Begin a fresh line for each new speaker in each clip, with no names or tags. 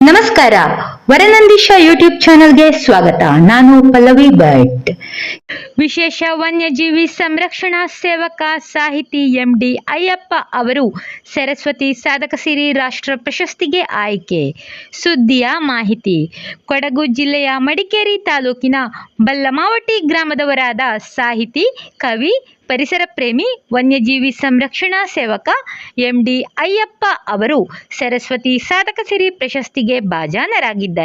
ನಮಸ್ಕಾರ ವರನಂದೀಶ ಯೂಟ್ಯೂಬ್ ಚಾನೆಲ್ಗೆ ಸ್ವಾಗತ. ನಾನು ಪಲ್ಲವಿ ಭಟ್. ವಿಶೇಷ ವನ್ಯಜೀವಿ ಸಂರಕ್ಷಣಾ ಸೇವಕ ಸಾಹಿತಿ ಎಂಡಿ ಅಯ್ಯಪ್ಪ ಅವರು ಸರಸ್ವತಿ ಸಾಧಕ ಸಿರಿ ರಾಷ್ಟ್ರ ಪ್ರಶಸ್ತಿಗೆ ಆಯ್ಕೆ. ಸುದ್ದಿಯ ಮಾಹಿತಿ. ಕೊಡಗು ಜಿಲ್ಲೆಯ ಮಡಿಕೇರಿ ತಾಲೂಕಿನ ಬಲ್ಲಮಾವಟಿ ಗ್ರಾಮದವರಾದ ಸಾಹಿತಿ, ಕವಿ, ಪರಿಸರ ಪ್ರೇಮಿ, ವನ್ಯಜೀವಿ ಸಂರಕ್ಷಣಾ ಸೇವಕ ಎಂಡಿ ಅಯ್ಯಪ್ಪ ಅವರು ಸರಸ್ವತಿ ಸಾಧಕ ಸಿರಿ ಪ್ರಶಸ್ತಿಗೆ ಭಾಜನರಾಗಿದ್ದಾರೆ.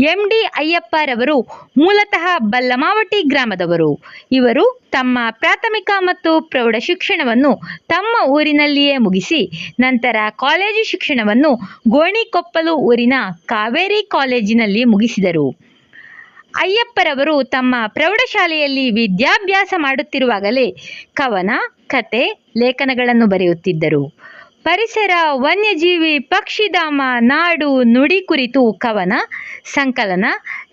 ಎಂಡಿ ಅಯ್ಯಪ್ಪರವರು ಮೂಲತಃ ಬಲ್ಲಮಾವಟಿ ಗ್ರಾಮದವರು. ಇವರು ತಮ್ಮ ಪ್ರಾಥಮಿಕ ಮತ್ತು ಪ್ರೌಢ ಶಿಕ್ಷಣವನ್ನು ತಮ್ಮ ಊರಿನಲ್ಲಿಯೇ ಮುಗಿಸಿ, ನಂತರ ಕಾಲೇಜು ಶಿಕ್ಷಣವನ್ನು ಗೋಣಿಕೊಪ್ಪಲು ಊರಿನ ಕಾವೇರಿ ಕಾಲೇಜಿನಲ್ಲಿ ಮುಗಿಸಿದರು. ಅಯ್ಯಪ್ಪರವರು ತಮ್ಮ ಪ್ರೌಢಶಾಲೆಯಲ್ಲಿ ವಿದ್ಯಾಭ್ಯಾಸ ಮಾಡುತ್ತಿರುವಾಗಲೇ ಕವನ, ಕತೆ, ಲೇಖನಗಳನ್ನು ಬರೆಯುತ್ತಿದ್ದರು. ಪರಿಸರ ವನ್ಯಜೀವಿ ಪಕ್ಷಿಧಾಮ ನಾಡು ನುಡಿ ಕುರಿತು ಕವನ, ಸಂಕಲನ,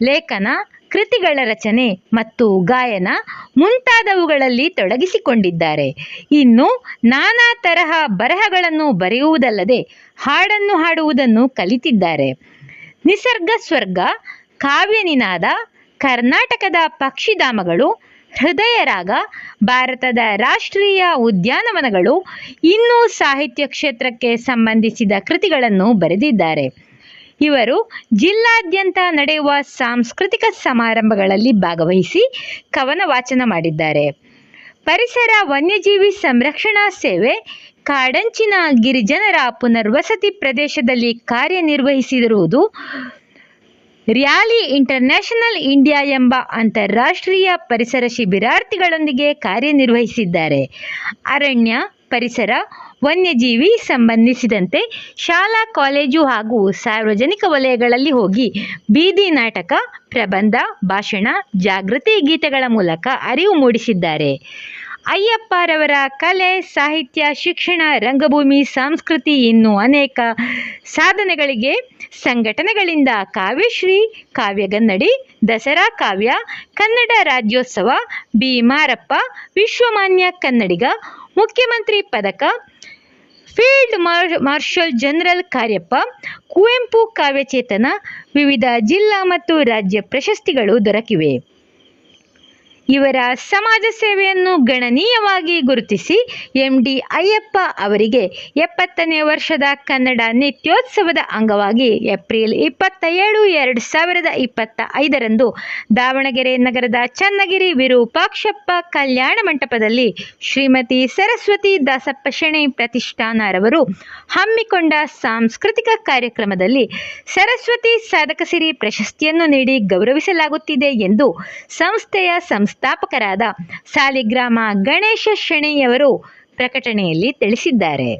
ಲೇಖನ, ಕೃತಿಗಳ ರಚನೆ ಮತ್ತು ಗಾಯನ ಮುಂತಾದವುಗಳಲ್ಲಿ ತೊಡಗಿಸಿಕೊಂಡಿದ್ದಾರೆ. ಇನ್ನು ನಾನಾ ತರಹ ಬರಹಗಳನ್ನು ಬರೆಯುವುದಲ್ಲದೆ ಹಾಡನ್ನು ಹಾಡುವುದನ್ನು ಕಲಿತಿದ್ದಾರೆ. ನಿಸರ್ಗ ಸ್ವರ್ಗ ಕಾವ್ಯನಿನಾದ ಕರ್ನಾಟಕದ ಪಕ್ಷಿಧಾಮಗಳು ಹೃದಯ ರಾಗ, ಭಾರತದ ರಾಷ್ಟ್ರೀಯ ಉದ್ಯಾನವನಗಳು ಇನ್ನೂ ಸಾಹಿತ್ಯ ಕ್ಷೇತ್ರಕ್ಕೆ ಸಂಬಂಧಿಸಿದ ಕೃತಿಗಳನ್ನು ಬರೆದಿದ್ದಾರೆ. ಇವರು ಜಿಲ್ಲಾದ್ಯಂತ ನಡೆಯುವ ಸಾಂಸ್ಕೃತಿಕ ಸಮಾರಂಭಗಳಲ್ಲಿ ಭಾಗವಹಿಸಿ ಕವನ ವಾಚನ ಮಾಡಿದ್ದಾರೆ. ಪರಿಸರ ವನ್ಯಜೀವಿ ಸಂರಕ್ಷಣಾ ಸೇವೆ, ಕಾಡಂಚಿನ ಗಿರಿಜನರ ಪುನರ್ವಸತಿ ಪ್ರದೇಶದಲ್ಲಿ ಕಾರ್ಯನಿರ್ವಹಿಸಿರುವುದು ರ್ಯಾಲಿ ಇಂಟರ್ನ್ಯಾಷನಲ್ ಇಂಡಿಯಾ ಎಂಬ ಅಂತಾರಾಷ್ಟ್ರೀಯ ಪರಿಸರ ಶಿಬಿರಾರ್ಥಿಗಳೊಂದಿಗೆ ಕಾರ್ಯನಿರ್ವಹಿಸಿದ್ದಾರೆ. ಅರಣ್ಯ, ಪರಿಸರ, ವನ್ಯಜೀವಿ ಸಂಬಂಧಿಸಿದಂತೆ ಶಾಲಾ, ಕಾಲೇಜು ಹಾಗೂ ಸಾರ್ವಜನಿಕ ವಲಯಗಳಲ್ಲಿ ಹೋಗಿ ಬೀದಿ ನಾಟಕ, ಪ್ರಬಂಧ, ಭಾಷಣ, ಜಾಗೃತಿ ಗೀತೆಗಳ ಮೂಲಕ ಅರಿವು ಮೂಡಿಸಿದ್ದಾರೆ. ಅಯ್ಯಪ್ಪರವರ ಕಲೆ, ಸಾಹಿತ್ಯ, ಶಿಕ್ಷಣ, ರಂಗಭೂಮಿ, ಸಂಸ್ಕೃತಿ ಇನ್ನೂ ಅನೇಕ ಸಾಧನೆಗಳಿಗೆ ಸಂಘಟನೆಗಳಿಂದ ಕಾವ್ಯಶ್ರೀ ಕಾವ್ಯಗನ್ನಡಿ ದಸರಾ ಕಾವ್ಯ, ಕನ್ನಡ ರಾಜ್ಯೋತ್ಸವ ಬಿ ಮಾರಪ್ಪ ವಿಶ್ವಮಾನ್ಯ ಕನ್ನಡಿಗ, ಮುಖ್ಯಮಂತ್ರಿ ಪದಕ, ಫೀಲ್ಡ್ ಮಾರ್, ಮಾರ್ಷಲ್ ಜನರಲ್ ಕಾರ್ಯಪ್ಪ, ಕುವೆಂಪು ಕಾವ್ಯಚೇತನ, ವಿವಿಧ ಜಿಲ್ಲಾ ಮತ್ತು ರಾಜ್ಯ ಪ್ರಶಸ್ತಿಗಳು ದೊರಕಿವೆ. ಇವರ ಸಮಾಜ ಸೇವೆಯನ್ನು ಗಣನೀಯವಾಗಿ ಗುರುತಿಸಿ ಎಂಡಿ ಅಯ್ಯಪ್ಪ ಅವರಿಗೆ ಎಪ್ಪತ್ತನೇ ವರ್ಷದ ಕನ್ನಡ ನಿತ್ಯೋತ್ಸವದ ಅಂಗವಾಗಿ ಏಪ್ರಿಲ್ ಇಪ್ಪತ್ತ ಏಳು ಎರಡು ಸಾವಿರದ ಇಪ್ಪತ್ತ ಐದರಂದು ದಾವಣಗೆರೆ ನಗರದ ಚನ್ನಗಿರಿ ವಿರೂಪಾಕ್ಷಪ್ಪ ಕಲ್ಯಾಣ ಮಂಟಪದಲ್ಲಿ ಶ್ರೀಮತಿ ಸರಸ್ವತಿ ದಾಸಪ್ಪ ಶೆಣೆ ಪ್ರತಿಷ್ಠಾನರವರು ಹಮ್ಮಿಕೊಂಡ ಸಾಂಸ್ಕೃತಿಕ ಕಾರ್ಯಕ್ರಮದಲ್ಲಿ ಸರಸ್ವತಿ ಸಾಧಕ ಸಿರಿ ಪ್ರಶಸ್ತಿಯನ್ನು ನೀಡಿ ಗೌರವಿಸಲಾಗುತ್ತಿದೆ ಎಂದು ಸಂಸ್ಥೆಯ ಸಂಸ್ಥಾಪಕರಾದ ಸಾಲಿಗ್ರಾಮ ಗಣೇಶ ಶೆಣೆಯವರು ಪ್ರಕಟಣೆಯಲ್ಲಿ ತಿಳಿಸಿದ್ದಾರೆ.